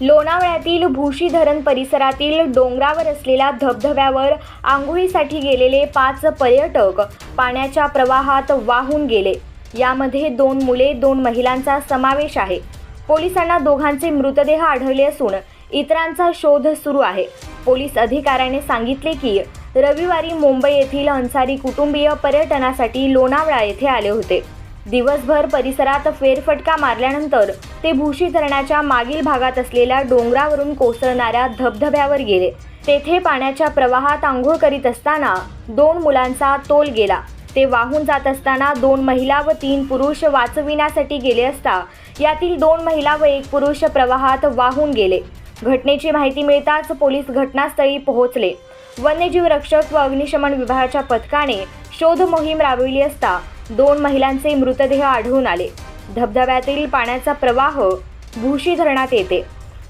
लोणावळ्यातील भूशी धरण परिसरातील डोंगरावर असलेल्या धबधब्यावर आंघोळीसाठी गेलेले पाच पर्यटक पाण्याच्या प्रवाहात वाहून गेले. यामध्ये दोन मुले दोन महिलांचा समावेश आहे. पोलिसांना दोघांचे मृतदेह आढळले असून इतरांचा शोध सुरू आहे. पोलीस अधिकाऱ्याने सांगितले की रविवारी मुंबई येथील अन्सारी कुटुंबीय पर्यटनासाठी लोणावळा येथे आले होते. दिवसभर परिसरात फेरफटका मारल्यानंतर ते भूशी धरणाच्या मागील भागात असलेल्या डोंगरावरून कोसळणाऱ्या धबधब्यावर गेले. तेथे पाण्याच्या प्रवाहात आंघोळ करीत असताना दोन मुलांचा तोल गेला. ते वाहून जात असताना दोन महिला व तीन पुरुष वाचविण्यासाठी गेले असता यातील दोन महिला व एक पुरुष प्रवाहात वाहून गेले. घटनेची माहिती मिळताच पोलीस घटनास्थळी पोहोचले. वन्यजीव रक्षक व अग्निशमन विभागाच्या पथकाने शोध मोहीम राबविली असता दोन महिलांचे मृतदेह आढळून आले. धबधब्यातील पाण्याचा प्रवाह भूशी धरणात येते.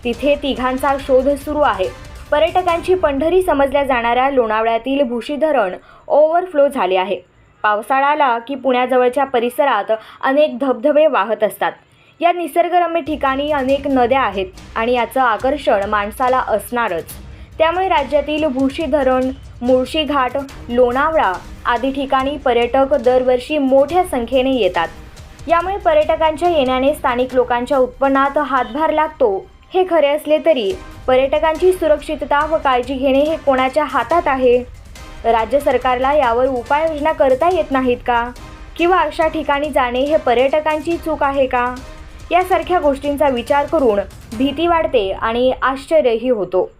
तिथे तिघांचा शोध सुरू आहे. पर्यटकांची पंढरी समजल्या जाणाऱ्या लोणावळ्यातील भूशी धरण ओव्हरफ्लो झाले आहे. पावसाळ्याला की पुण्याजवळच्या परिसरात अनेक धबधबे वाहत असतात. या निसर्गरम्य ठिकाणी अनेक नद्या आहेत आणि याचं आकर्षण माणसाला असणारच. त्यामुळे राज्यातील भूशी धरण मुळशी घाट लोणावळा आदी ठिकाणी पर्यटक दरवर्षी मोठ्या संख्येने येतात. यामुळे पर्यटकांच्या येण्याने स्थानिक लोकांच्या उत्पन्नात हातभार लागतो. हे खरे असले तरी पर्यटकांची सुरक्षितता व काळजी घेणे हे कोणाच्या हातात आहे? राज्य सरकारला यावर उपाययोजना करता येत नाहीत का? किंवा अशा ठिकाणी जाणे हे पर्यटकांची चूक आहे का? यासारख्या गोष्टींचा विचार करून भीती वाढते आणि आश्चर्यही होतो.